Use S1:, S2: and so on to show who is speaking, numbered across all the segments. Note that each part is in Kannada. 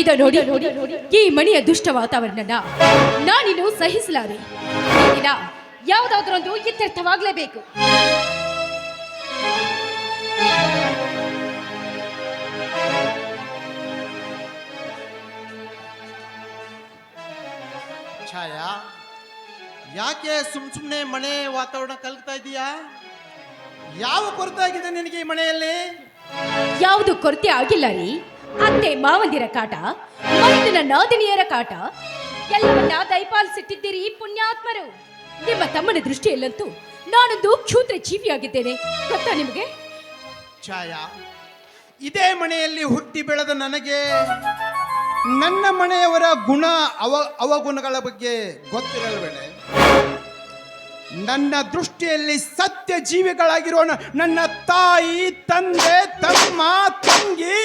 S1: ಇದ ನೋಡಿ ಈ ಮಣಿಯ ದುಷ್ಟ ವಾತಾವರಣನ ನಾನಿನ್ನು ಸಹಿಸಲಾರೆ. ಈ ದಿನ ಯಾವುದಾದ್ರೊಂದು ಇತ್ಯರ್ಥವಾಗಲೇಬೇಕು.
S2: ಛಾಯಾ ಯಾಕೆ ಸುಮ್ ಸುಮ್ಮನೆ ಮನೆ ವಾತಾವರಣ ಕಲ್ತಾ ಇದೀಯಾ? ಯಾವ ಕೊರತೆ ಆಗಿದೆ ನಿನಗೆ ಈ ಮನೆಯಲ್ಲಿ?
S1: ಯಾವುದು ಕೊರತೆ ಆಗಿಲ್ಲ ರೀ. ಅತ್ತೆ ಮಾವಂದಿರ ಕಾಟ, ಮೈದಿನ ನಾದಿನಿಯರ ಕಾಟ, ಎಲ್ಲವನ್ನ ದಯಪಾಲಿಸಿಟ್ಟಿದ್ದೀರಿ ಪುಣ್ಯಾತ್ಮರು. ನಿಮ್ಮ ತಮ್ಮನ ದೃಷ್ಟಿಯಲ್ಲಂತೂ ನಾನೊಂದು ಕ್ಷೂತ್ರ ಜೀವಿಯಾಗಿದ್ದೇನೆ. ಗೊತ್ತಾ ನಿಮಗೆ?
S2: ಛಾಯಾ, ಇದೇ ಮನೆಯಲ್ಲಿ ಹುಟ್ಟಿ ಬೆಳೆದ ನನಗೆ ನನ್ನ ಮನೆಯವರ ಗುಣ ಅವ, ಅವಗುಣಗಳ ಬಗ್ಗೆ ಗೊತ್ತಿರಲ್ವೇನೆ? ನನ್ನ ದೃಷ್ಟಿಯಲ್ಲಿ ಸತ್ಯ ಜೀವಿಗಳಾಗಿರೋಣ ನನ್ನ ತಾಯಿ, ತಂದೆ, ತಮ್ಮ, ತಂಗಿ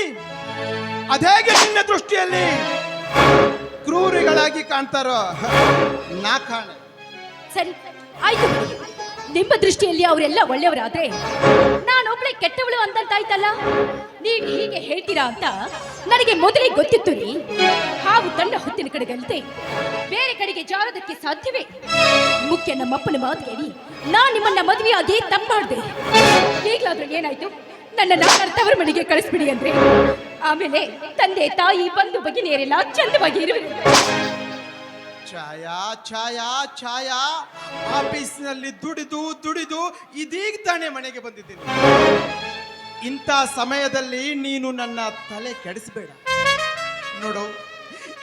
S2: ಅದೇಗೆ ನಿನ್ನ ದೃಷ್ಟಿಯಲ್ಲಿ ಕ್ರೂರಿಗಳಾಗಿ ಕಾಣ್ತಾರೋ? ನಾ ಕಾಣೆ.
S1: ಸರಿ, ಆಯ್ತು. ನಿಮ್ಮ ದೃಷ್ಟಿಯಲ್ಲಿ ಅವರೆಲ್ಲ ಒಳ್ಳೆಯವರಾದ್ರೆ ನಾನೊಬ್ಳೆ ಕೆಟ್ಟವಳು ಅಂದಂತಾಯ್ತಲ್ಲ? ನೀವ್ ಹೀಗೆ ಹೇಳ್ತೀರಾ ಅಂತ ನನಗೆ ಮೊದಲೇ ಗೊತ್ತಿತ್ತು ರೀ. ಹಾಗೂ ತಂಡ ಹೊತ್ತಿನ ಕಡೆಗಂತೆ ಬೇರೆ ಕಡೆಗೆ ಜಾರೋದಕ್ಕೆ ಸಾಧ್ಯವೇ? ಮುಖ್ಯ ನಮ್ಮಪ್ಪನ ಮಾತು ಕೇಳಿ, ನಾನು ನಿಮ್ಮನ್ನ ಮದುವೆಯಾಗಿ ತಪ್ಪಾಡ್ದೆ. ಈಗಲಾದ್ರೂ ಏನಾಯ್ತು? ನನ್ನ ಕರ್ತವ್ರ ತವರ ಮನೆಗೆ ಕಳಿಸ್ಬಿಡಿ ಅಂದ್ರೆ. ಆಮೇಲೆ ತಂದೆ ತಾಯಿ ಬಂಧು ಭಗಿನಿಯರೆಲ್ಲ ಚಂದವಾಗಿ ಇರುವರು
S2: ಛಾಯಾ ಛಾಯಾ ಛಾಯಾ. ಆಫೀಸ್ನಲ್ಲಿ ದುಡಿದು ದುಡಿದು ಇದೀಗ ತಾನೇ ಮನೆಗೆ ಬಂದಿದ್ದೀನಿ. ಇಂಥ ಸಮಯದಲ್ಲಿ ನೀನು ನನ್ನ ತಲೆ ಕೆಡಿಸಬೇಡ. ನೋಡು,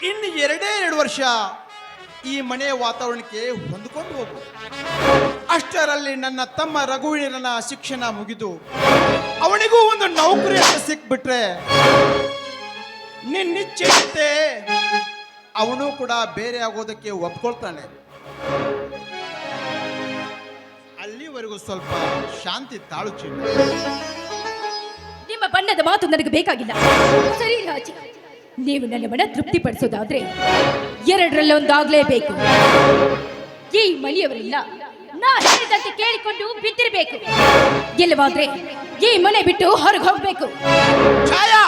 S2: ಇನ್ನು ಎರಡೇ ಎರಡು ವರ್ಷ ಈ ಮನೆಯ ವಾತಾವರಣಕ್ಕೆ ಹೊಂದ್ಕೊಂಡು ಹೋಗು. ಅಷ್ಟರಲ್ಲಿ ನನ್ನ ತಮ್ಮ ರಘುವೀರನ ಶಿಕ್ಷಣ ಮುಗಿದು ಅವನಿಗೂ ಒಂದು ನೌಕರಿ ಅಂತ ಸಿಕ್ಬಿಟ್ರೆ ನಿನ್ನಿಚ್ಛೆಯಂತೆ ಅವನು ಕೂಡ ಬೇರೆ ಆಗೋದಕ್ಕೆ ಒಪ್ಕೊಳ್ತಾನೆ. ಅಲ್ಲಿವರೆಗೂ ಸ್ವಲ್ಪ ಶಾಂತಿ ತಾಳು
S1: ನಿಮ್ಮ ಬಣ್ಣದ ಮಾತು ನನಗೆ ಬೇಕಾಗಿಲ್ಲ. ಸರಿ, ರಾಜಿ. ನೀವು ನನ್ನ ಮನ ತೃಪ್ತಿಪಡಿಸೋದಾದ್ರೆ ಎರಡರಲ್ಲೊಂದಾಗ್ಲೇಬೇಕು. ಈ ಮನೆಯವರೆಲ್ಲ ನಾ ಹೇಳಿದಂತೆ ಕೇಳಿಕೊಂಡು ಬಿದ್ದಿರಬೇಕು. ಇಲ್ಲವಾದ್ರೆ ಈ ಮನೆ ಬಿಟ್ಟು ಹೊರಗೆ ಹೋಗ್ಬೇಕು.
S2: ಛಾಯಾ!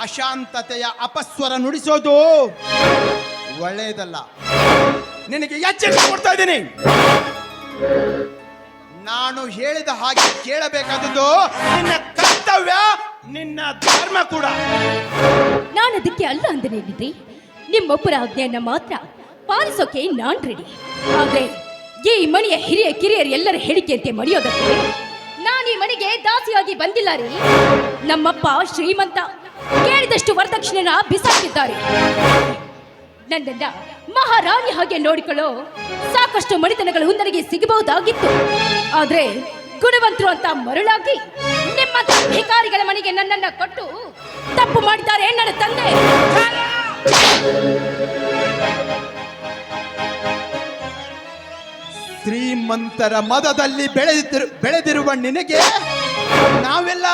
S2: ಅಶಾಂತತೆಯ ಅಪಸ್ವರ ನುಡಿಸೋದು ಒಳ್ಳೆಯದಲ್ಲ. ನಿನಗೆ ಎಚ್ಚರಿಕೆ ಕೊಡ್ತಾ ಇದ್ದೀನಿ. ನಾನು ಹೇಳಿದ ಹಾಗೆ ಕೇಳಬೇಕಾದದ್ದು ನಿನ್ನ ಕರ್ತವ್ಯ ನಿನ್ನ ಧರ್ಮ ಕೂಡ.
S1: ನಾನು ಅದಕ್ಕೆ ಅಲ್ಲ ಅಂದನೇನಿದ್ರಿ? ನಿಮ್ಮೊಬ್ಬರ ಆಜ್ಞೆಯನ್ನ ಮಾತ್ರ ಪಾಲಿಸೋಕೆ ನಾನ್ ರೆಡಿ ಆದ್ರೆ ಈ ಮನೆಯ ಹಿರಿಯ ಕಿರಿಯರು ಎಲ್ಲರ ಹೇಳಿಕೆಯಂತೆ ಮರೆಯೋದಕ್ಕೆ ನಾನು ಈ ಮನೆಗೆ ದಾಸಿಯಾಗಿ ಬಂದಿಲ್ಲ ರೀ. ನಮ್ಮಪ್ಪ ಶ್ರೀಮಂತ ಕೇಳಿದಷ್ಟು ವರದಕ್ಷಿಣೆನ ಬಿಸಾಕಿದ್ದಾರೆ. ನನ್ನನ್ನ ಮಹಾರಾಣಿ ಹಾಗೆ ನೋಡಿಕೊಳ್ಳೋ ಸಾಕಷ್ಟು ಮಣಿತನಗಳು ನನಗೆ ಸಿಗಬಹುದಾಗಿತ್ತು. ಆದ್ರೆ ಗುಣವಂತರು ಅಂತ ಮರಳಾಗಿ ನಿಮ್ಮಂತ ಅಧಿಕಾರಿಗಳ ಮನೆಗೆ ನನ್ನನ್ನ ಕೊಟ್ಟು ತಪ್ಪು ಮಾಡಿದ್ದಾರೆ ನನ್ನ ತಂದೆ.
S2: ಶ್ರೀಮಂತರ ಮದದಲ್ಲಿ ಬೆಳೆದಿರು ಬೆಳೆದಿರುವ ನಿನಗೆ ನಾವೆಲ್ಲ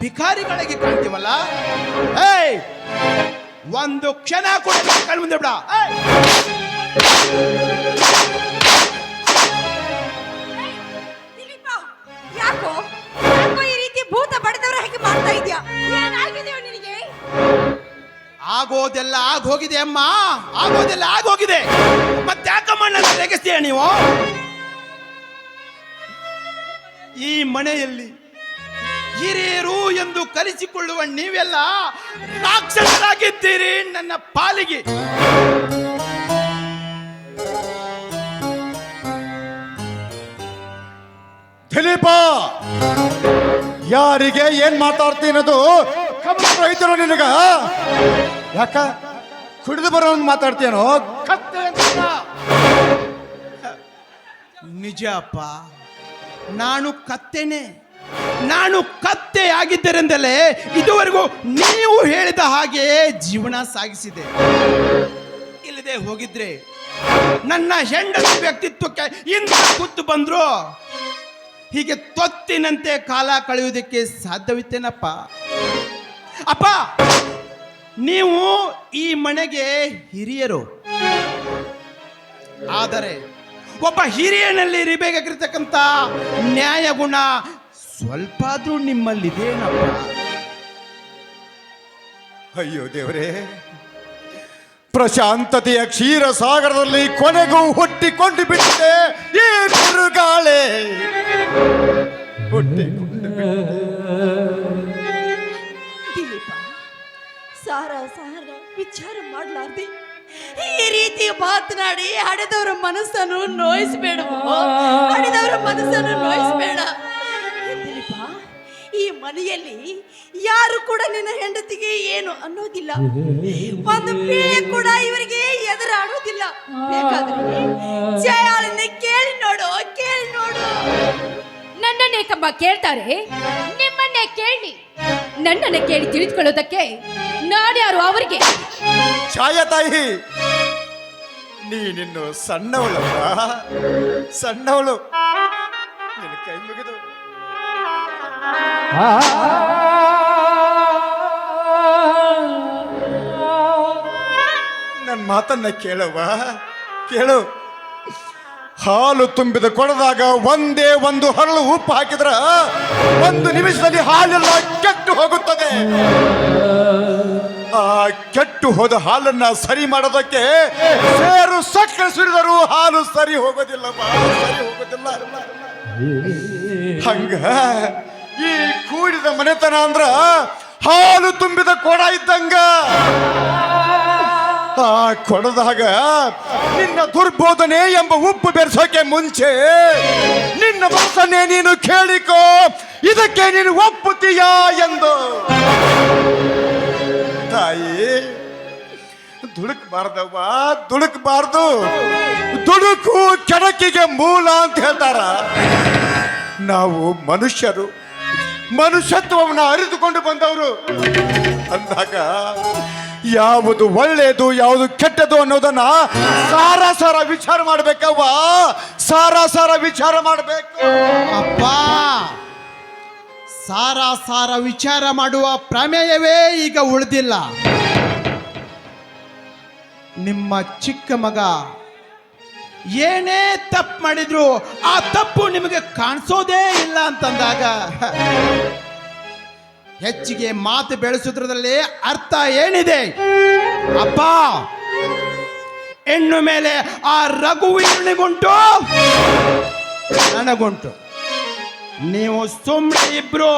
S2: ಭಿಕಾರಿಗಳಿಗೆ ಕಾಣ್ತೀವಲ್ಲ? ಏಯ್! ಒಂದು ಕ್ಷಣ ಕೂಡ ಕಣ್ ಮುಂದೆ ಬಿಡ.
S3: ಯಾಕೋ? ಯಾಕೋ ಈ ರೀತಿ ಭೂತ ಬಡದವರ ಹಾಗೆ ಮಾಡ್ತಾ ಇದ್ಯಾ? ಏನಾಗಿದೆಯೋ ನಿನಗೆ?
S2: ಆಗೋದೆಲ್ಲ ಆಗೋಗಿದೆ ಅಮ್ಮ. ಆಗೋದೆಲ್ಲ ಆಗೋಗಿದೆ. ಮತ್ತೆ ಯಾಕಮ್ಮ ನೀವು? ಈ ಮನೆಯಲ್ಲಿ ಹಿರಿಯರು ಎಂದು ಕಲಿಸಿಕೊಳ್ಳುವ ನೀವೆಲ್ಲ ರಾಕ್ಷಸರಾಗಿದ್ದೀರಿ ನನ್ನ ಪಾಲಿಗೆ.
S4: ದಿಲೀಪ, ಯಾರಿಗೆ ಏನ್ ಮಾತಾಡ್ತೀನದು? ರೈತರು ನಿನಗ? ಯಾಕ? ಕುಡಿದು ಬರೋ ಮಾತಾಡ್ತೀನೋ ಕತ್ತೆ ಅಂತ
S2: ನಿಜ ಅಪ್ಪ, ನಾನು ಕತ್ತೆನೆ. ನಾನು ಕತ್ತೆ ಆಗಿದ್ದರಿಂದಲೇ ಇದುವರೆಗೂ ನೀವು ಹೇಳಿದ ಹಾಗೆ ಜೀವನ ಸಾಗಿಸಿದೆ. ಇಲ್ಲದೆ ಹೋಗಿದ್ರೆ ನನ್ನ ಹೆಂಡತಿ ವ್ಯಕ್ತಿತ್ವಕ್ಕೆ ಇಂಥ ಕುತ್ತು ಬಂದ್ರು ಹೀಗೆ ತೊತ್ತಿನಂತೆ ಕಾಲ ಕಳೆಯುವುದಕ್ಕೆ ಸಾಧ್ಯವಿತ್ತೇನಪ್ಪ? ಅಪ್ಪ, ನೀವು ಈ ಮನೆಗೆ ಹಿರಿಯರು. ಆದರೆ ಒಬ್ಬ ಹಿರಿಯನಲ್ಲಿ ಇರಬೇಕಾಗಿರ್ತಕ್ಕಂಥ ನ್ಯಾಯ ಗುಣ ಸ್ವಲ್ಪ ಆದ್ರೂ ನಿಮ್ಮಲ್ಲಿದೇನಪ್ಪ
S4: ಅಯ್ಯೋ ದೇವರೇ, ಪ್ರಶಾಂತತೆಯ ಕ್ಷೀರ ಸಾಗರದಲ್ಲಿ ಕೊನೆಗೂ ಹುಟ್ಟಿಕೊಂಡು ಬಿಟ್ಟಿದೆ ಈ ಬಿರುಗಾಳೆ. ಹುಟ್ಟಿಕೊಂಡು
S3: ವಿಚಾರ ಮಾಡ್ಲಾರ್ದಿ ಈ ರೀತಿ ಮಾತನಾಡಿ ಹಡೆದವರ ಮನಸ್ಸನ್ನು ನೋಯಿಸ್ಬೇಡ ಹಡೆದವರ ಮನಸ್ಸನ್ನು ನೋಯಿಸ್ಬೇಡ. ಈ ಮನೆಯಲ್ಲಿ ಯಾರು ಕೂಡ ನಿನ್ನ ಹೆಂಡತಿಗೆ ಏನು ಅನ್ನೋದಿಲ್ಲ. ಒಂದು ಪೀಳೆ ಕೂಡ ಇವರಿಗೆ ಎದುರಾಡೋದಿಲ್ಲ. ಬೇಕಾದ್ರೆ ಜಯಾಳನ್ನ ಕೇಳಿ ನೋಡು ಕೇಳಿ ನೋಡು.
S1: ನನ್ನನ್ನೇ ಕಮ್ಮ ಕೇಳ್ತಾರೆ? ನಿಮ್ಮನ್ನೇ ಕೇಳಿ. ನನ್ನನ್ನೇ ಕೇಳಿ ತಿಳಿದುಕೊಳ್ಳೋದಕ್ಕೆ ನಾಡ್ಯಾರು ಅವರಿಗೆ
S4: ಛಾಯಾ ತಾಯಿ ನೀನಿನ್ನು ಸಣ್ಣವಳು ಸಣ್ಣವಳು ನಿನ್ನ ಕೈ ಮುಗಿದು ನನ್ನ ಮಾತನ್ನ ಕೇಳವ್ವ ಕೇಳು ಹಾಲು ತುಂಬಿದ ಕೊಡದಾಗ ಒಂದೇ ಒಂದು ಹರಳು ಉಪ್ಪು ಹಾಕಿದ್ರ ಒಂದು ನಿಮಿಷದಲ್ಲಿ ಹಾಲೆಲ್ಲ ಕೆಟ್ಟು ಹೋಗುತ್ತದೆ. ಆ ಕೆಟ್ಟು ಹೋದ ಹಾಲನ್ನ ಸರಿ ಮಾಡೋದಕ್ಕೆ ಸೇರು ಸಕ್ಕರೆ ಸುರಿದರೂ ಹಾಲು ಸರಿ ಹೋಗೋದಿಲ್ಲ ಸರಿ ಹೋಗೋದಿಲ್ಲ. ಹಂಗ ಈ ಕೂಡಿದ ಮನೆತನ ಅಂದ್ರ ಹಾಲು ತುಂಬಿದ ಕೊಡ ಇದ್ದಂಗ. ಆ ಕೊಡದಾಗ ನಿನ್ನ ದುರ್ಬೋಧನೆ ಎಂಬ ಉಪ್ಪು ಬೆರೆಸೋಕೆ ಮುಂಚೆ ನಿನ್ನ ವಾಸನೆ ನೀನು ಕೇಳಿಕೋ, ಇದಕ್ಕೆ ನೀನು ಒಪ್ಪುತ್ತೀಯಾ ಎಂದು. ತಾಯಿ, ದುಡುಕ್ಬಾರ್ದವ್ವ, ದುಡುಕ್ಬಾರ್ದು. ದುಡುಕು ಕೆಡಕಿಗೆ ಮೂಲ ಅಂತ ಹೇಳ್ತಾರ. ನಾವು ಮನುಷ್ಯರು, ಮನುಷ್ಯತ್ವವನ್ನು ಅರಿತುಕೊಂಡು ಬಂದವರು. ಅಂದಾಗ ಯಾವುದು ಒಳ್ಳೆಯದು, ಯಾವುದು ಕೆಟ್ಟದು ಅನ್ನೋದನ್ನ ಸಾರ ಸಾರ ವಿಚಾರ ಮಾಡ್ಬೇಕವ್ವ. ಸಾರ ಸಾರ ವಿಚಾರ ಮಾಡಬೇಕು.
S2: ಅಪ್ಪ, ಸಾರ ಸಾರ ವಿಚಾರ ಮಾಡುವ ಪ್ರಮೇಯವೇ ಈಗ ಉಳಿದಿಲ್ಲ. ನಿಮ್ಮ ಚಿಕ್ಕ ಮಗ ಏನೇ ತಪ್ಪು ಮಾಡಿದ್ರು ಆ ತಪ್ಪು ನಿಮಗೆ ಕಾಣಿಸೋದೇ ಇಲ್ಲ ಅಂತಂದಾಗ ಹೆಚ್ಚಿಗೆ ಮಾತು ಬೆಳೆಸುವುದರಲ್ಲಿ ಅರ್ಥ ಏನಿದೆ? ಅಪ್ಪ ಹೆಣ್ಣು ಮೇಲೆ ಆ ರಘುವೀರ್ಣಿಗುಂಟು ನನಗುಂಟು. ನೀವು ಸುಮ್ಮನೆ ಇಬ್ರು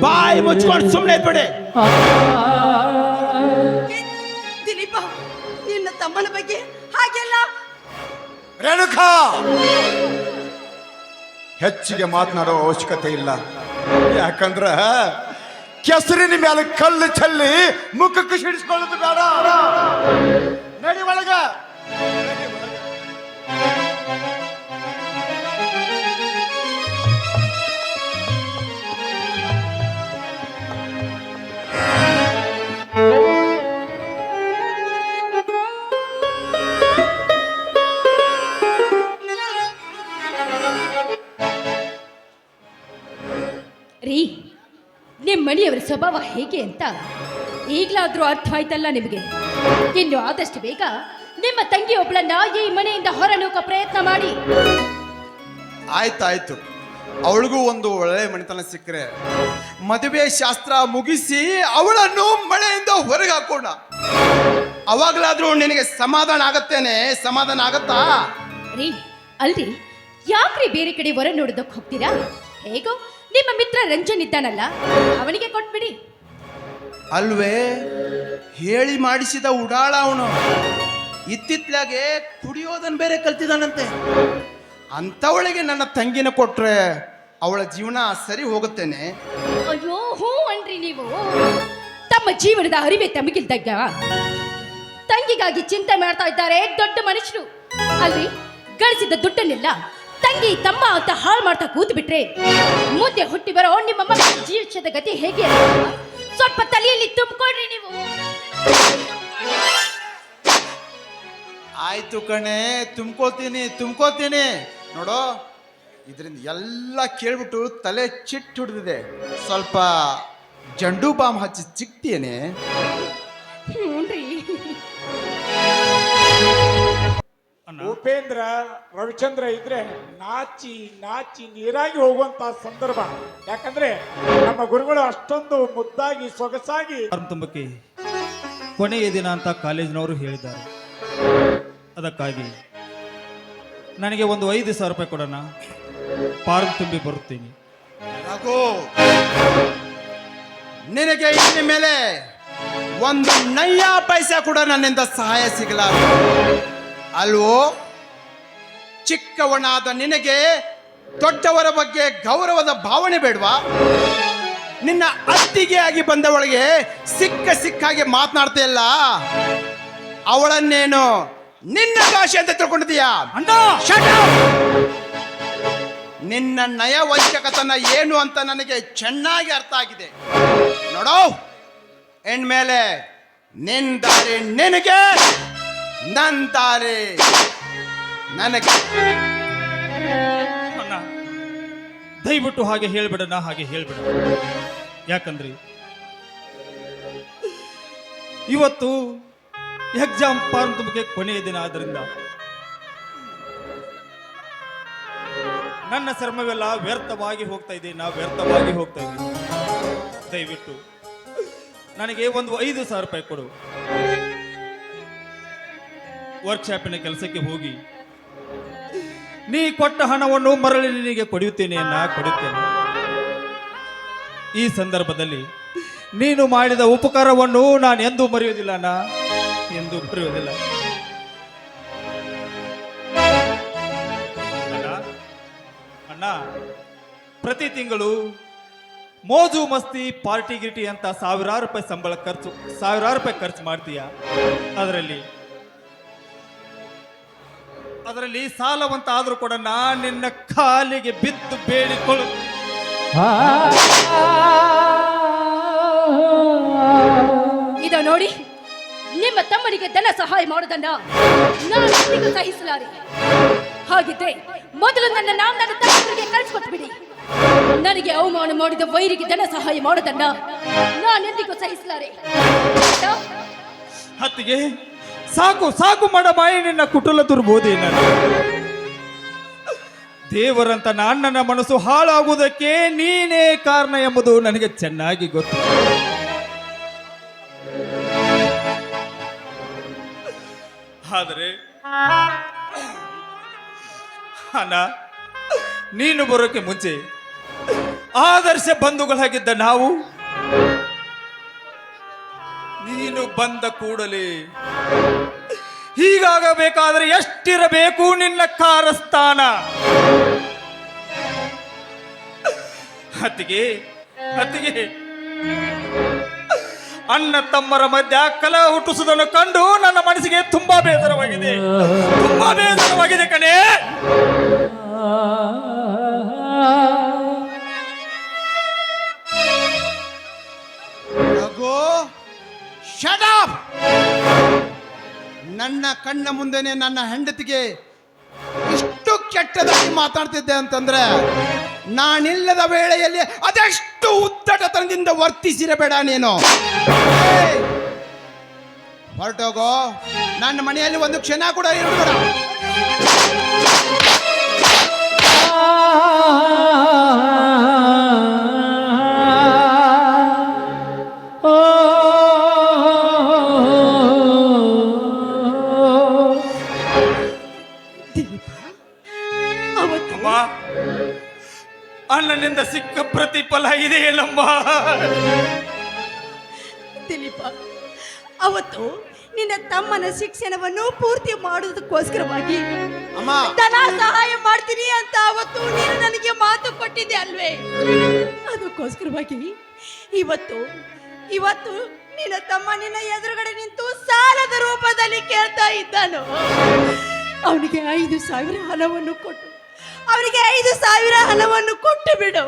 S2: ಬಾಯಿ ಮುಚ್ಕೊಂಡು ಸುಮ್ಮನೆ ಬಿಡಿ
S3: ದಿಲೀಪ ನಿನ್ನ ತಮ್ಮನ ಬಗ್ಗೆ ಹಾಗೆಲ್ಲ?
S4: ರೇಣುಕಾ! ಹೆಚ್ಚಿಗೆ ಮಾತನಾಡೋ ಅವಶ್ಯಕತೆ ಇಲ್ಲ. ಯಾಕಂದ್ರ ಕೆಸರಿನ ಮೇಲೆ ಕಲ್ಲು ಚೆಲ್ಲಿ ಮುಖಕ್ಕೆ ಸಿಡಿಸ್ಕೊಳ್ಳೋದು ಬೇಡ ನಡಿ ಒಳಗ.
S1: ರೀ ನಿಮ್ಮ ಮನೆಯವರ ಸ್ವಭಾವ ಹೇಗೆ ಅಂತ ಈಗಲಾದ್ರೂ ಅರ್ಥ ಆಯ್ತಲ್ಲ ನಿಮಗೆ? ಇನ್ನು ಆದಷ್ಟು ಬೇಗ ನಿಮ್ಮ ತಂಗಿ ಒಬ್ಳನ್ನ ಈ ಮನೆಯಿಂದ ಹೊರನೂಕ ಪ್ರಯತ್ನ ಮಾಡಿ.
S2: ಆಯ್ತಾಯ್ತು. ಅವಳಿಗೂ ಒಂದು ಒಳ್ಳೆ ಮನೆತನ ಸಿಕ್ಕರೆ. ಮದುವೆ ಶಾಸ್ತ್ರ ಮುಗಿಸಿ ಅವಳನ್ನು ಮಳೆಯಿಂದ ಹೊರಗೆ ಹಾಕೋಣ. ಅವಾಗಲಾದ್ರೂ ನಿನಗೆ ಸಮಾಧಾನ ಆಗತ್ತೇನೆ? ಸಮಾಧಾನ ಆಗತ್ತಾ?
S1: ರೀ ಅಲ್ರಿ. ಯಾಕ್ರಿ ಬೇರೆ ಕಡೆ ಹೊರ ನೋಡೋದಕ್ಕೆ ಹೋಗ್ತೀರಾ? ಹೇಗೋ ನಿಮ್ಮ ಮಿತ್ರ ರಂಜನ್ ಇದ್ದಾನಲ್ಲ ಅವನಿಗೆ ಕೊಟ್ಬಿಡಿ.
S2: ಅಲ್ವೇ ಹೇಳಿ ಮಾಡಿಸಿದ ಉಡಾಳ ಅವನು. ಇತ್ತಿತ್ಲಾಗೆ ಕುಡಿಯೋದನ್ ಬೇರೆ ಕಲ್ತಿದಾನಂತೆ. ಅಂಥವಳಿಗೆ ನನ್ನ ತಂಗಿನ ಕೊಟ್ರೆ ಅವಳ ಜೀವನ ಸರಿ ಹೋಗುತ್ತೇನೆ?
S1: ಅಯ್ಯೋ ಹೂ ಅನ್ರಿ ನೀವು. ತಮ್ಮ ಜೀವನದ ಅರಿವೆ ತಮಗಿಲ್ದಾಗ ತಂಗಿಗಾಗಿ ಚಿಂತೆ ಮಾಡ್ತಾ ಇದ್ದಾರೆ ದೊಡ್ಡ ಮನುಷ್ಯರು. ಅಲ್ಲಿ ಗಳಿಸಿದ ದುಡ್ಡನ್ನೆಲ್ಲ ತಂಗಿ ತಮ್ಮ ಅಂತ ಹಾಳು ಮಾಡ್ತಾ ಕೂತ್ ಬಿಟ್ರೆ ಮುಂದೆ ಹುಟ್ಟಿ ಬರೋ ನಿಮ್ಮ ಜೀವಿಸದ ಗತಿ ಹೇಗೆ? ಸ್ವಲ್ಪ ತಲೆಯಲ್ಲಿ ತುಂಬಿಕೊಡ್ರಿ ನೀವು.
S2: ಆಯ್ತು ಕಣೆ ತುಂಬ್ಕೋತೀನಿ ತುಂಬ್ಕೋತೀನಿ ನೋಡೋ ಇದರಿಂದ ಎಲ್ಲ ಕೇಳ್ಬಿಟ್ಟು ತಲೆ ಚಿಟ್ಟು ಹಿಡಿದಿದೆ. ಸ್ವಲ್ಪ ಜಂಡು ಬಾಂಬ್ ಹಚ್ಚಿ ಚಿಕ್ತೇನೆ
S1: ಹ್ಞೂ
S5: ಅಣ್ಣ ಉಪೇಂದ್ರ ರವಿಚಂದ್ರ ಇದ್ರೆ ನಾಚಿ ನಾಚಿ ನೀರಾಗಿ ಹೋಗುವಂತ ಸಂದರ್ಭ. ಯಾಕಂದ್ರೆ ನಮ್ಮ ಗುರುಗಳು ಅಷ್ಟೊಂದು ಮುದ್ದಾಗಿ ಸೊಗಸಾಗಿ
S6: ಫಾರ್ಮ್ ತುಂಬಕ್ಕೆ ಕೊನೆಯ ದಿನ ಅಂತ ಕಾಲೇಜಿನವರು ಹೇಳಿದ್ದಾರೆ. ಅದಕ್ಕಾಗಿ ನನಗೆ ಒಂದು ಐದು ಸಾವಿರ ರೂಪಾಯಿ ಕೊಡೋಣ. ಪಾರ್ಕ್ ತುಂಬಿ ಬರುತ್ತೀನಿ.
S2: ರಘು ನಿನಗೆ ಇನ್ನು ಮೇಲೆ ಒಂದು ನಯ್ಯ ಪೈಸೆ ಕೂಡ ನನ್ನಿಂದ ಸಹಾಯ ಸಿಗಲಾರ ಅಲ್ವೋ ಚಿಕ್ಕವನಾದ ನಿನಗೆ ದೊಡ್ಡವರ ಬಗ್ಗೆ ಗೌರವದ ಭಾವನೆ ಬೇಡವಾ? ನಿನ್ನ ಅತ್ತಿಗೆ ಆಗಿ ಬಂದವಳಿಗೆ ಸಿಕ್ಕ ಸಿಕ್ಕಾಗಿ ಮಾತನಾಡ್ತೀಯಲ್ಲ ಅವಳನ್ನೇನು ನಿನ್ನ ಭಾಷೆ ಅಂತ ತಿಳ್ಕೊಂಡಿದೀಯಾ! ನಿನ್ನ ನಯ ವಂಚಕತನ ಏನು ಅಂತ ನನಗೆ ಚೆನ್ನಾಗಿ ಅರ್ಥ ಆಗಿದೆ. ನೋಡೋ ಹೆಣ್ಮೇಲೆ ನಿನ್ ದಾರಿ ನಿನಗೆ. ನನ್ ದಾರಿ ನನಗೆ
S6: ದಯವಿಟ್ಟು ಹಾಗೆ ಹೇಳ್ಬಿಡಣ ಹಾಗೆ ಹೇಳ್ಬಿಡ. ಯಾಕಂದ್ರೆ? ಇವತ್ತು ಎಕ್ಸಾಮ್ ಫಾರ್ಮ್ ತುಂಬಕ್ಕೆ ಕೊನೆಯ ದಿನ ಆದ್ರಿಂದ ನನ್ನ ಶ್ರಮವೆಲ್ಲ ವ್ಯರ್ಥವಾಗಿ ಹೋಗ್ತಾ ಇದೆ, ನಾ ವ್ಯರ್ಥವಾಗಿ ಹೋಗ್ತಾ ಇದ್ದೀನಿ. ದಯವಿಟ್ಟು ನನಗೆ ಒಂದು ಐದು ಸಾವಿರ ರೂಪಾಯಿ ಕೊಡು. ವರ್ಕ್ಶಾಪಿನ ಕೆಲಸಕ್ಕೆ ಹೋಗಿ, ನೀ ಕೊಟ್ಟ ಹಣವನ್ನು ಮರಳಿ ನಿನಗೆ ಕೊಡುತ್ತೇನೆ ನಾ ಕೊಡುತ್ತೇನೆ. ಈ ಸಂದರ್ಭದಲ್ಲಿ ನೀನು ಮಾಡಿದ ಉಪಕಾರವನ್ನು ನಾನು ಎಂದೂ ಮರೆಯುವುದಿಲ್ಲ ಅಣ್ಣ ಎಂದು ಮರೆಯುವುದಿಲ್ಲ. ಅಣ್ಣ, ಪ್ರತಿ ತಿಂಗಳು ಮೋಜು ಮಸ್ತಿ, ಪಾರ್ಟಿ ಗಿಟಿ ಅಂತ ಸಾವಿರಾರು ರೂಪಾಯಿ ಸಂಬಳ ಖರ್ಚು, ಸಾವಿರಾರು ರೂಪಾಯಿ ಖರ್ಚು ಮಾಡ್ತೀಯ? ಅದರಲ್ಲಿ ಅದರಲ್ಲಿ ಸಾಲವಂತ ಆದರೂ ಕೂಡ ನಾನು ನಿನ್ನ ಕಾಲಿಗೆ ಬಿದ್ದು ಬೇಡಿಕೊಳ್ಳು
S1: ಇದ ನೋಡಿ ನಿಮ್ಮ ತಮ್ಮನಿಗೆ ಧನ ಸಹಾಯ ಮಾಡೋದನ್ನ ನಾನು ಎಂದಿಗೂ ಸಹಿಸಲಾರೆ ಹಾಗಿದ್ರೆ ಮೊದಲು ನನ್ನ ನಾನು ನನ್ನ ತಮ್ಮನಿಗೆ ಕಳಿಸ್ಕೊಟ್ಬಿಡಿ ನನಗೆ ಅವಮಾನ ಮಾಡಿದ ವೈರಿಗೆ ಧನ ಸಹಾಯ ಮಾಡೋದನ್ನ ನಾನೆಂದಿಗೂ ಸಹಿಸಲಾರೆ ಆಯ್ತಾ?
S6: ಹತ್ತಿಗೆ ಸಾಕು ಸಾಕು ಮಾಡ ಬಾಯಿ, ನಿನ್ನ ಕುಟುಲ ದುರ್ಬೋಧಿ ನಾನು. ದೇವರಂತ ನನ್ನ ಮನಸ್ಸು ಹಾಳಾಗುವುದಕ್ಕೆ ನೀನೇ ಕಾರಣ ಎಂಬುದು ನನಗೆ ಚೆನ್ನಾಗಿ ಗೊತ್ತು. ಆದರೆ, ಅಣ್ಣ, ನೀನು ಬರೋಕೆ ಮುಂಚೆ ಆದರ್ಶ ಬಂಧುಗಳಾಗಿದ್ದ ನಾವು ನೀನು ಬಂದ ಕೂಡಲೇ. ಹೀಗಾಗಬೇಕಾದ್ರೆ ಎಷ್ಟಿರಬೇಕು ನಿನ್ನ ಕಾರಸ್ಥಾನ ಹತ್ತಿಗೆ ಹತ್ತಿಗೆ ಅಣ್ಣ ತಮ್ಮರ ಮಧ್ಯ ಕಲಹ ಹುಟ್ಟಿಸುವುದನ್ನು ಕಂಡು ನನ್ನ ಮನಸ್ಸಿಗೆ ತುಂಬಾ ಬೇಸರವಾಗಿದೆ. ತುಂಬಾ ಬೇಸರವಾಗಿದೆ ಕಣೆ.
S2: ಶಟ್ ಅಪ್ ನನ್ನ ಕಣ್ಣ ಮುಂದೆನೆ ನನ್ನ ಹೆಂಡತಿಗೆ ಇಷ್ಟು ಕೆಟ್ಟದಾಗಿ ಮಾತಾಡ್ತಿದ್ದೆ ಅಂತಂದ್ರೆ ನಾನಿಲ್ಲದ ವೇಳೆಯಲ್ಲಿ ಅದೆಷ್ಟು ಉದ್ದಟತನದಿಂದ ವರ್ತಿಸಿರಬೇಡ ನೀನು! ಹೊರಟೋಗೋ. ನನ್ನ ಮನೆಯಲ್ಲಿ ಒಂದು ಕ್ಷಣ ಕೂಡ ಇರಬೇಡ
S6: ಪ್ರತಿಫಲ ಇದೆಯೇನಮ್ಮ
S3: ದಿಲೀಪ ಅವತ್ತು ನಿನ್ನ ತಮ್ಮನ ಶಿಕ್ಷಣವನ್ನು ಪೂರ್ತಿ ಮಾಡುವುದಕ್ಕೋಸ್ಕರವಾಗಿ
S2: ಅಮ್ಮ.
S3: ಧನ ಸಹಾಯ ಮಾಡ್ತೀನಿ ಅಂತ ಅವತ್ತು ನೀನು ನನಗೆ ಮಾತು ಕೊಟ್ಟಿದ್ದೆ ಅಲ್ವೇ? ಅದಕ್ಕೋಸ್ಕರವಾಗಿ ಇವತ್ತು ಇವತ್ತು ನಿನ್ನ ತಮ್ಮ ನಿನ್ನ ಎದುರುಗಡೆ ನಿಂತು ಸಾಲದ ರೂಪದಲ್ಲಿ ಕೇಳ್ತಾ ಇದ್ದಾನು. ಅವನಿಗೆ ಐದು ಸಾವಿರ ಹಣವನ್ನು ಕೊಟ್ಟು ಅವನಿಗೆ ಐದು ಸಾವಿರ ಹಣವನ್ನು ಕೊಟ್ಟು ಬಿಡು.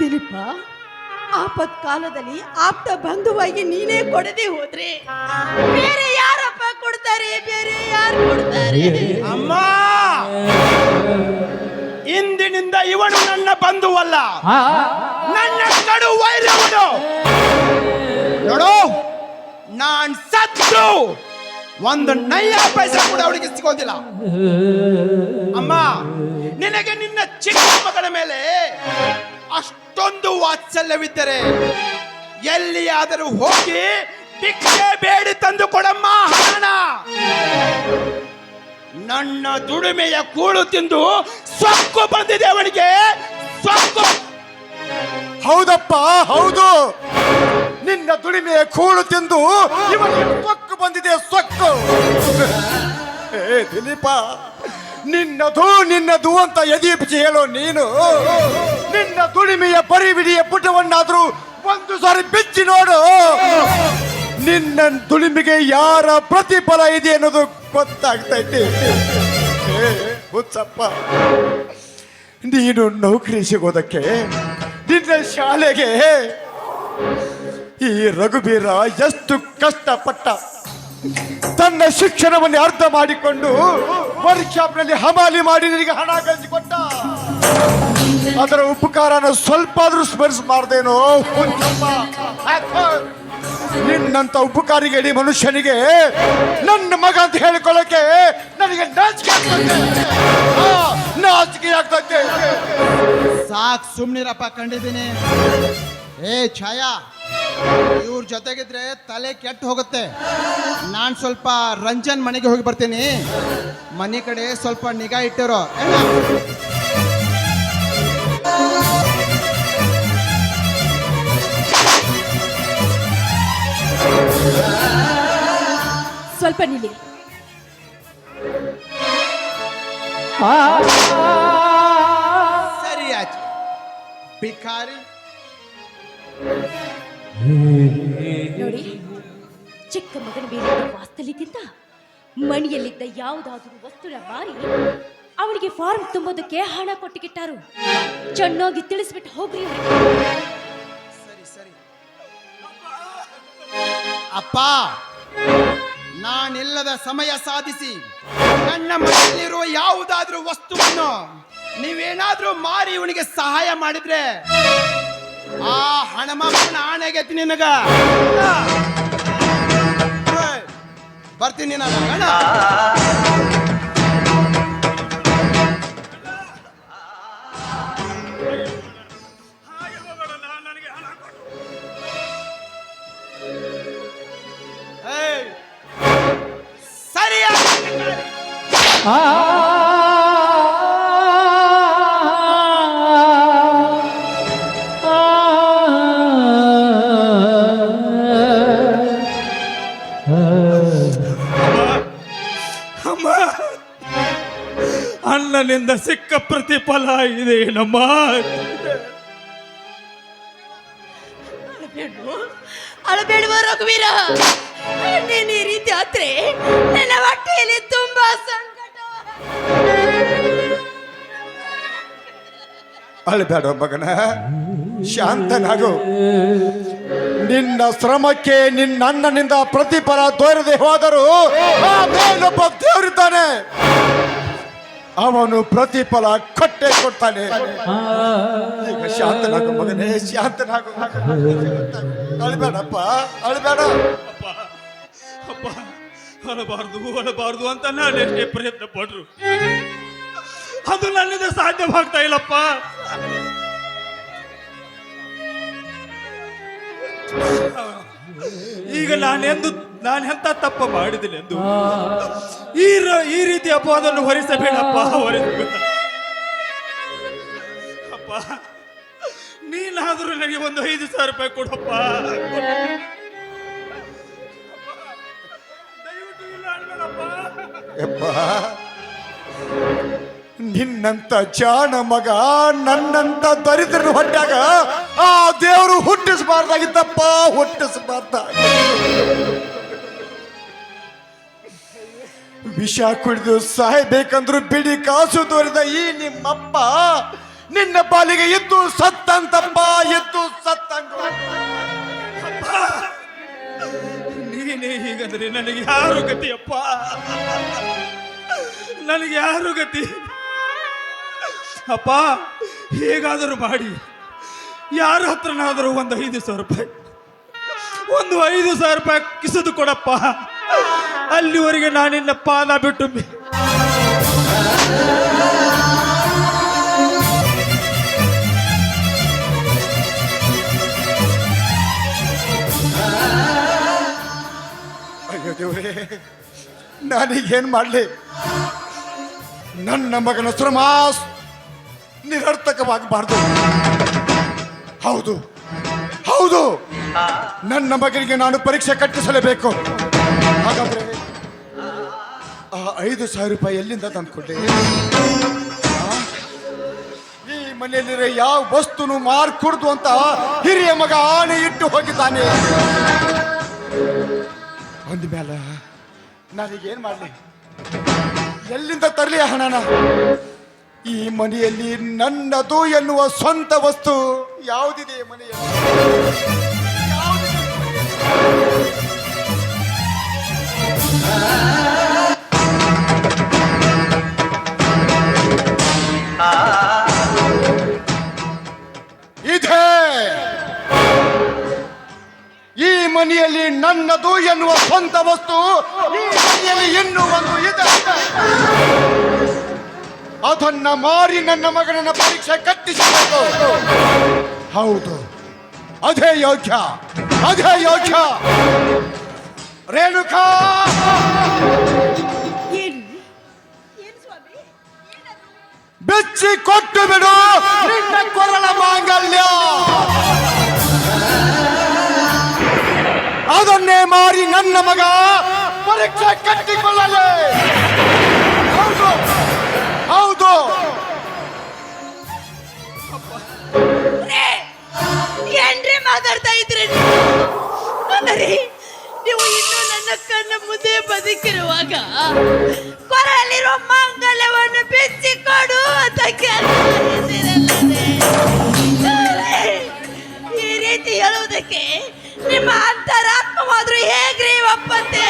S3: ದಿಲೀಪ ಆಪತ್ ಕಾಲದಲ್ಲಿ ಆಪ್ತ ಬಂಧುವಾಗಿ ನೀನೇ ಕೊಡದೆ ಹೋದ್ರೆ ಬೇರೆ ಯಾರಪ್ಪ ಕೊಡ್ತಾರೆ? ಬೇರೆ ಯಾರು ಕೊಡ್ತಾರೆ?
S2: ಅಮ್ಮ! ಇಂದಿನಿಂದ ಇವನು ನನ್ನ ಬಂಧುವಲ್ಲ. ನನ್ನ ಕಡು ವೈರವನು. ನೋಡು ನಾನ್ ಸತ್ತು. ಒಂದು ನಯ್ಯ ಪೈಸೆ ಕೂಡ ಅವಳಿಗೆ ಸಿಗೋದಿಲ್ಲ. ಅಮ್ಮ ನಿನಗೆ ನಿನ್ನ ಚಿಕ್ಕ ಮಗಳ ಮೇಲೆ ಅಷ್ಟೊಂದು ವಾತ್ಸಲ್ಯವಿದ್ದರೆ, ಎಲ್ಲಿಯಾದರೂ ಹೋಗಿ ಭಿಕ್ಷೆ ಬೇಡಿ ತಂದು ಕೊಡಮ್ಮ ಹಣ ನನ್ನ ದುಡಿಮೆಯ ಕೂಳು ತಿಂದು ಸೊಕ್ಕು ಬಂದಿದೆ ಅವನಿಗೆ, ಸೊಕ್ಕು.
S4: ಹೌದಪ್ಪ, ಹೌದು. ನಿನ್ನ ದುಡಿಮೆಯ ಕೂಳು ತಿಂದು ಇವನಿಗೆ ಸೊಕ್ಕು ಬಂದಿದೆ, ಸೊಕ್ಕು. ಏ ದಿಲೀಪ ನಿನ್ನದು ನಿನ್ನದು ಅಂತ ಎದಿಪಿಸಿ ಹೇಳೋ ನೀನು. ನಿನ್ನ ದುಡಿಮೆಯ ಪರಿವಿಡಿಯ ಪುಟವನ್ನಾದ್ರೂ ಒಂದು ಸಾರಿ ಬಿಚ್ಚಿ ನೋಡು. ನಿನ್ನ ದುಡಿಮೆಗೆ ಯಾರ ಪ್ರತಿಫಲ ಇದೆ ಅನ್ನೋದು ಗೊತ್ತಾಗ್ತೈತಿ. ಹುಚ್ಚಪ್ಪ. ನೀನು ನೌಕರಿ ಸಿಗೋದಕ್ಕೆ ನಿನ್ನ ಶಾಲೆಗೆ ಈ ರಘುಬೀರ ಎಷ್ಟು ಕಷ್ಟಪಟ್ಟ ತನ್ನ ಶಿಕ್ಷಣವನ್ನು ಅರ್ಥ ಮಾಡಿಕೊಂಡು ವರ್ಕ್ಶಾಪ್ನಲ್ಲಿ ಹಮಾಲಿ ಮಾಡಿ ನಿನಗೆ ಹಣ ಕಳಿಸಿಕೊಟ್ಟ. ಅದರ ಉಪಕಾರನ ಸ್ವಲ್ಪ ಆದ್ರೂ ಸ್ಮರಿಸಬಾರ್ದೇನೋ? ನಿನ್ನಂತ ಉಪಕಾರಿಗೆ ಇಡೀ ಮನುಷ್ಯನಿಗೆ ನನ್ನ ಮಗ ಅಂತ ಹೇಳಿಕೊಳ್ಳಕ್ಕೆ ನನಗೆ ನಾಚಿಕೆ ಆಗ್ತದೆ. ನಾಚಿಕೆ ಆಗ್ತದೆ.
S2: ಸಾಕ್ ಸುಮ್ನಿರಪ್ಪ, ಕಂಡಿದ್ದೀನಿ. ಏ, ಛಾಯಾ. ಇವ್ರ ಜೊತೆಗಿದ್ರೆ ತಲೆ ಕೆಟ್ಟು ಹೋಗುತ್ತೆ. ನಾನು ಸ್ವಲ್ಪ ರಂಜನ್ ಮನೆಗೆ ಹೋಗಿ ಬರ್ತೀನಿ. ಮನೆ ಕಡೆ ಸ್ವಲ್ಪ ನಿಗಾ ಇಟ್ಟಿರೋ?
S1: ಸ್ವಲ್ಪ ನಿಲ್ಲಿ.
S2: ಸರಿ ಆಚೆ ಭಿಕಾರಿ.
S1: ನೋಡಿ, ಚಿಕ್ಕ ಮಗನ ಮೇಲೆ ವಾಸ್ತಲಿದ್ದ ಮಣಿಯಲ್ಲಿದ್ದ ಯಾವುದಾದರೂ ವಸ್ತುನ ಮಾರಿ ಅವನಿಗೆ ಫಾರ್ಮ್ ತುಂಬೋದಕ್ಕೆ ಹಣ ಕೊಟ್ಟಿಗಿಟ್ಟಾರು. ಚೆನ್ನಾಗಿ ತಿಳಿಸ್ಬಿಟ್ಟು ಹೋಗ್ರಿ.
S2: ಸರಿ ಸರಿ. ಅಪ್ಪ, ನಾನಿಲ್ಲದ ಸಮಯ ಸಾಧಿಸಿ. ನನ್ನ ಮನೆಯಲ್ಲಿರುವ ಯಾವುದಾದ್ರೂ ವಸ್ತುವನ್ನು ನೀವೇನಾದ್ರೂ ಮಾರಿ ಇವನಿಗೆ ಸಹಾಯ ಮಾಡಿದ್ರೆ ಆ ಹಣಮಪ್ಪನ ಆಣೆಗೆತ್ತಿ ನಿನಗ. ಬರ್ತೀನಿ ನಾನು
S6: ಅಣ್ಣನಿಂದ ಸಿಕ್ಕ ಪ್ರತಿಫಲ ಇದೆ ನಮ್ಮ
S3: ಅಳಬೇಡ್ವು ಅಳಬೇಡುವ ರಘುವೀರ. ನೀನು ಈ ರೀತಿ ಆದ್ರೆ ನನ್ನ ಹೊಟ್ಟೆಯಲ್ಲಿ ತುಂಬಾ ಸಂಕಟ.
S4: ಅಳಬೇಡ ಮಗನ ಶಾಂತನಾಗು. ನಿನ್ನ ಶ್ರಮಕ್ಕೆ ನಿನ್ನ ಅಣ್ಣನಿಂದ ಪ್ರತಿಫಲ ತೋರದೆ ಹೋದರೂ ಆ ಮೇಲೊಬ್ಬ ದೇವರಿದ್ದಾನೆ. ಅವನು ಪ್ರತಿಫಲ ಕೊಟ್ಟೆ ಕೊಡ್ತಾನೆ. ಈಗ ಶಾಂತನಾಗು ಮಗನೇ ಶಾಂತನಾಗು ಅಳ್ಬೇಡಪ್ಪ ಅಳ್ಬೇಡ.
S6: ಅಪ್ಪ ಅಪ್ಪ ಅಳಬಾರ್ದು ಅಳಬಾರ್ದು ಅಂತ ನಾನು ಎಷ್ಟೇ ಪ್ರಯತ್ನ ಪಡ್ರು. ಅದು ನನ್ನಿಂದ ಸಾಧ್ಯವಾಗ್ತಾ ಇಲ್ಲಪ್ಪ. ಈಗ ನಾನೆಂದು ನಾನು ಎಂತ ತಪ್ಪ ಮಾಡಿದ್ದೀನಿ ಎಂದು ಈ ರ- ಈ ರೀತಿ ಅಪವಾದವನ್ನು ಹೊರಿಸಬೇಡಪ್ಪ ಹೊರಿಸಬೇಡ ಅಪ್ಪ ನೀನಾದರೂ ನನಗೆ ಒಂದು ಐದು ಸಾವಿರ ರೂಪಾಯಿ ಕೊಡಪ್ಪ. ದಯವಿಟ್ಟು ಇಲ್ಲ ಅನ್ಬೇಡಪ್ಪ
S4: ಯಪ್ಪ ನಿನ್ನಂತ ಜಾಣ ಮಗ ನನ್ನಂತ ದರಿದ್ರನ ಹೊಟ್ಟಾಗ ಆ ದೇವರು ಹುಟ್ಟಿಸಬಾರ್ದಾಗಿತ್ತಪ್ಪ ಹುಟ್ಟಿಸಬಾರ್ದಾಗಿತ್ತು. ವಿಷ ಕುಡಿದು ಸಾಯ್ಬೇಕಂದ್ರು ಬಿಡಿ ಕಾಸು ತೋರಿದ ಈ ನಿಮ್ಮಪ್ಪ ನಿನ್ನ ಪಾಲಿಗೆ ಎದ್ದು ಸತ್ತಂತಪ್ಪ, ಎದ್ದು ಸತ್ತಂತ
S6: ನೀನೇ ಹೀಗಂದ್ರೆ ನನಗೆ ಯಾರು ಗತಿಯಪ್ಪ ನನಗೆ ಯಾರು ಗತಿ? ಅಪ್ಪ, ಹೇಗಾದರೂ ಮಾಡಿ. ಯಾರ ಹತ್ರನಾದರೂ ಒಂದು ಐದು ಸಾವಿರ ರೂಪಾಯಿ. ಒಂದು ಐದು ಸಾವಿರ ರೂಪಾಯಿ ಕಿಸಿದು ಕೊಡಪ್ಪ. ಅಲ್ಲಿವರೆಗೆ ನಾನಿನ್ನ ಪಾದ ಬಿಟ್ಟು
S4: ನಾನೀಗೇನ್ ಮಾಡ್ಲಿ? ನನ್ನ ಮಗನ ಶ್ರಮಾಸ್ ನಿರರ್ಥಕವಾಗಬಾರ್ದು. ಹೌದು ಹೌದು. ನನ್ನ ಮಗನಿಗೆ ನಾನು ಪರೀಕ್ಷೆ ಕಟ್ಟಿಸಲೇಬೇಕು. ಹಾಗಾದ್ರೆ ಆ ಐದು ಸಾವಿರ ರೂಪಾಯಿ ಎಲ್ಲಿಂದ ತಂದ್ಕೊಂಡೆ ಆ? ಈ ಮನೆಯಲ್ಲಿರೋ ಯಾವ ವಸ್ತುನು ಮಾರ್ಕೊಡ್ದು ಅಂತ ಹಿರಿಯ ಮಗ ಆಣೆ ಇಟ್ಟು ಹೋಗಿದ್ದಾನೆ. ಅಂದ್ಮೇಲೆ ನಾನೀಗೇನ್ ಮಾಡಲಿ? ಎಲ್ಲಿಂದ ತರಲಿ ಹಣನ? ಈ ಮನೆಯಲ್ಲಿ ನನ್ನದು ಎನ್ನುವ ಸ್ವಂತ ವಸ್ತು ಯಾವುದಿದೆ ಮನೆಯಲ್ಲಿ? ಮನೆಯಲ್ಲಿ ನನ್ನದು ಎನ್ನುವ ಸ್ವಂತ ವಸ್ತು ಇನ್ನೂ ಒಂದು ಇದೆ. ಅದನ್ನ ಮಾರಿ ನನ್ನ ಮಗನನ್ನ ಪರೀಕ್ಷೆ ಕಟ್ಟಿಸಬೇಕು. ಹೌದು. ಅದೇ ಯೋಗ್ಯ. ಅದೇ ಯೋಗ್ಯ. ರೇಣುಕಾ! ಬೆಚ್ಚಿ ಕೊಟ್ಟು ಬಿಡು. ನಿನ್ನ ಕೊರಳ ಮಾಂಗಲ್ಯ. ಅದನ್ನೇ ಮಾಡಿ ನನ್ನ ಮಗ ಪರೀಕ್ಷೆ ಕಟ್ಟಿಕೊಳ್ಳಲಿ. ಹೌದು ಹೌದು.
S3: ಏನ್ರಿ ಮಾತಾಡ್ತಾ ಇದ್ರಿ? ನೀವು ಇನ್ನು ನನ್ನ ಕಣ್ಣ ಮುಂದೆ ಬದುಕಿರುವಾಗ ಕೊರಲಿರೋ ಮಾಂಗಲ್ಯವನ್ನು ಬಿಚ್ಚಿಕೊಡು ಅಂತ ಈ ರೀತಿ ಹೇಳುವುದಕ್ಕೆ ನಿಮ್ಮ ಅಂತರಾತ್ಮವಾದ್ರೂ ಹೇಗ್ರಿ ಒಪ್ಪತ್ತೆ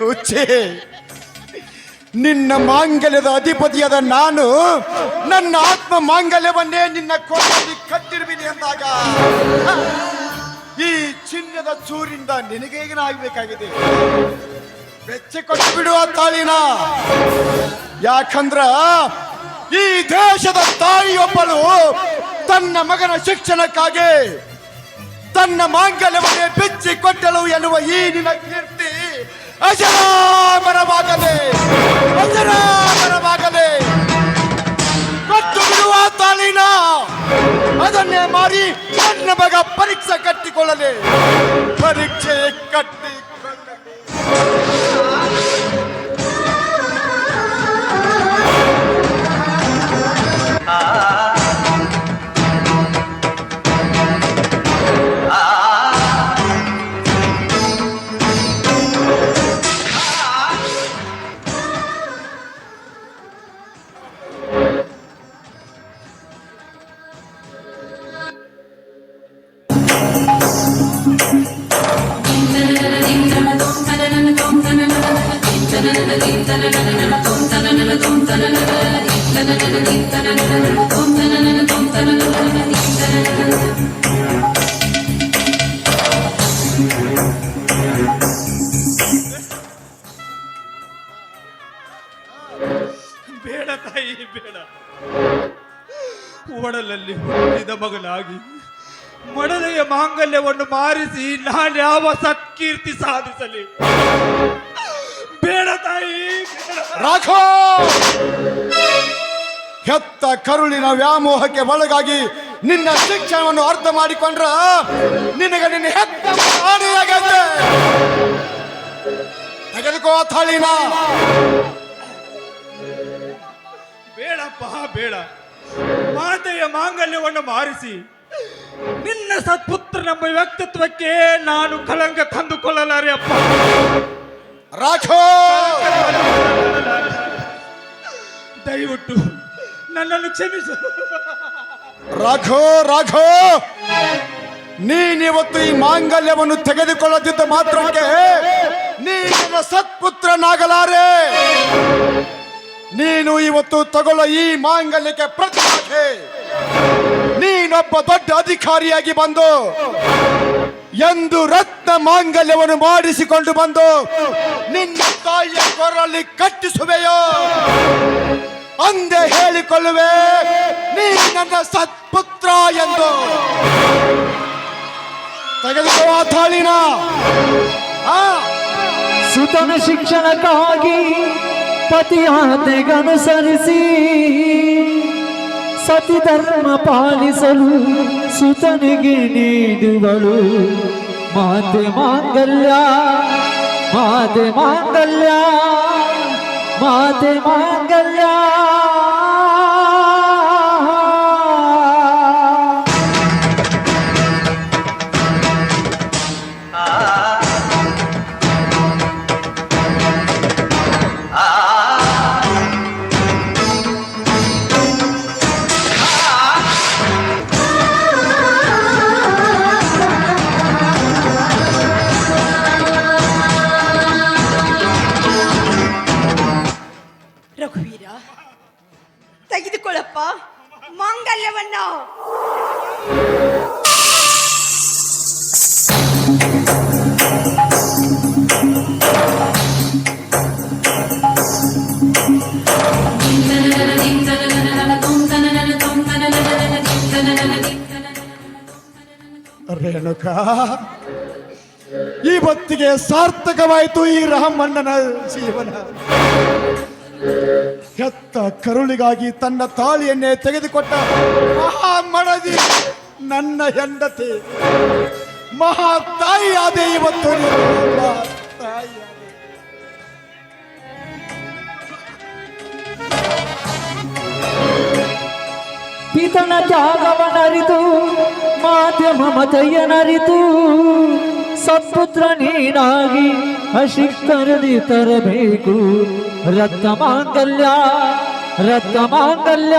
S4: ಹುಚ್ಚಿ. ನಿನ್ನ ಮಾಂಗಲ್ಯದ ಅಧಿಪತಿಯಾದ ನಾನು ನನ್ನ ಆತ್ಮ ಮಾಂಗಲ್ಯವನ್ನೇ ನಿನ್ನ ಕೊರಳಲ್ಲಿ ಕಟ್ಟಿರುವಿನಿ ಅಂದಾಗ, ಈ ಚಿನ್ನದ ಚೂರಿಂದ ನಿನಗೆ ಏನಾಗಬೇಕಾಗಿದೆ ಬೆಚ್ಚಿಕೊಟ್ಟು ಬಿಡುವ ತಾಳಿನ. ಯಾಕಂದ್ರ ಈ ದೇಶದ ತಾಯಿಯೊಬ್ಬಳು ತನ್ನ ಮಗನ ಶಿಕ್ಷಣಕ್ಕಾಗಿ ತನ್ನ ಮಾಂಗಲ್ಯವನ್ನೇ ಬಿಚ್ಚಿ ಕೊಟ್ಟಳು ಎನ್ನುವ ಈ ನಿನ್ನ ಕೀರ್ತಿ ಅಜರಾಮರವಾಗಲಿ ಅಜರಾಮರವಾಗಲಿ ಕೊಟ್ಟು ಬಿಡುವ ತಾಲಿನ ಅದನ್ನೇ ಮಾರಿ ನನ್ನ ಮಗ ಪರೀಕ್ಷೆ ಕಟ್ಟಿಕೊಳ್ಳಲಿ. ಪರೀಕ್ಷೆ ಕಟ್ಟಿಕೊಳ್ಳಲಿ
S6: ಬೇಡ. ಒಡಲಲ್ಲಿ ಹುಟ್ಟಿದ ಮಗನಾಗಿ ಮಡಲೆಯ ಮಾಂಗಲ್ಯವನ್ನು ಮಾರಿಸಿ ನಾನು ಯಾವ ಸತ್ಕೀರ್ತಿ ಸಾಧಿಸಲಿ? ಬೇಡ ತಾಯಿ.
S4: ರಾಘೋ ಹೆತ್ತ ಕರುಳಿನ ವ್ಯಾಮೋಹಕ್ಕೆ ಒಳಗಾಗಿ ನಿನ್ನ ಶಿಕ್ಷಣವನ್ನು ಅರ್ಥ ಮಾಡಿಕೊಂಡ್ರ ನಿನಗೆ ನಿನ್ನ ಹೆತ್ತ ತೆಗೆದುಕೋ ಥಳಿನ.
S6: ಬೇಡಪ್ಪ ಬೇಡ. ಮಾತೆಯ ಮಾಂಗಲ್ಯವನ್ನು ಮಾರಿಸಿ. ನಿನ್ನ ಸತ್ಪುತ್ರ ನಮ್ಮ ವ್ಯಕ್ತಿತ್ವಕ್ಕೆ ನಾನು ಕಳಂಕ ತಂದುಕೊಳ್ಳಲಾರೆ ಅಪ್ಪ.
S4: ರಾಘೋ!
S6: ದಯವಿಟ್ಟು ನನ್ನನ್ನು ಕ್ಷಮಿಸು.
S4: ರಾಘೋ ರಾಘೋ! ನೀನಿವತ್ತು ಈ ಮಾಂಗಲ್ಯವನ್ನು ತೆಗೆದುಕೊಳ್ಳದಿದ್ದ ಮಾತ್ರಕ್ಕೆ ನೀ ನನ್ನ ಸತ್ಪುತ್ರನಾಗಲಾರೆ. ನೀನು ಇವತ್ತು ತಗೊಳ್ಳೋ ಈ ಮಾಂಗಲ್ಯಕ್ಕೆ ಪ್ರತಿಭೆ ನೀನೊಬ್ಬ ದೊಡ್ಡ ಅಧಿಕಾರಿಯಾಗಿ ಬಂದು ಎಂದು ರತ್ನ ಮಾಂಗಲ್ಯವನ್ನು ಮಾಡಿಸಿಕೊಂಡು ಬಂದು ನಿನ್ನ ತಾಯಿಯ ಕೊರಲ್ಲಿ ಕಟ್ಟಿಸುವೆಯೋ? ಅಂದೇ ಹೇಳಿಕೊಳ್ಳುವೆ ನೀ ನನ್ನ ಸತ್ಪುತ್ರ ಎಂದು. ತೆಗೆದುಕೋ ಆ ತಾಳಿನ.
S7: ಸುತನ ಶಿಕ್ಷಣಕ್ಕಾಗಿ ಪತಿಯಾತೆಗನುಸರಿಸಿ ಸತಿ ಧರ್ಮ ಪಾಲಿಸಲು ಸುತನಿಗೆ ನೀಡುವಳು. ಮಾತೆ ಮಾಂಗಲ್ಯ ಮಾತೆ ಮಾಂಗಲ್ಯ ಮಾತೆ ಮಾಂಗಲ್ಯ.
S4: ರೇಣುಕಾ ಬತ್ತಿಗೆ ಸಾರ್ಥಕವಾಯಿತು ಈ ರಾಮಣ್ಣನ ಜೀವನ. ಹೆತ್ತ ಕರುಳಿಗಾಗಿ ತನ್ನ ತಾಳಿಯನ್ನೇ ತೆಗೆದುಕೊಟ್ಟ ಮಹಾ ಮಡದಿ ನನ್ನ ಹೆಂಡತಿ. ಮಹಾ ತಾಯಿಯಾದೆ ಇವತ್ತು ತಾಯಿಯಾದೆ.
S7: ಪಿತನ ತ್ಯಾಗವನರಿತು ಮಾತೆ ಮಮತೆಯನರಿತು ಸತ್ಪುತ್ರ ನೀನಾಗಿ ಅಶಿಕ್ತರದಿ ತರಬೇಕು. ರಕ್ತ ಮಾಂಗಲ್ಯ ರಕ್ತ ಮಾಂಗಲ್ಯ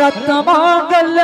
S7: ರಕ್ತ ಮಾಂಗಲ್ಯ.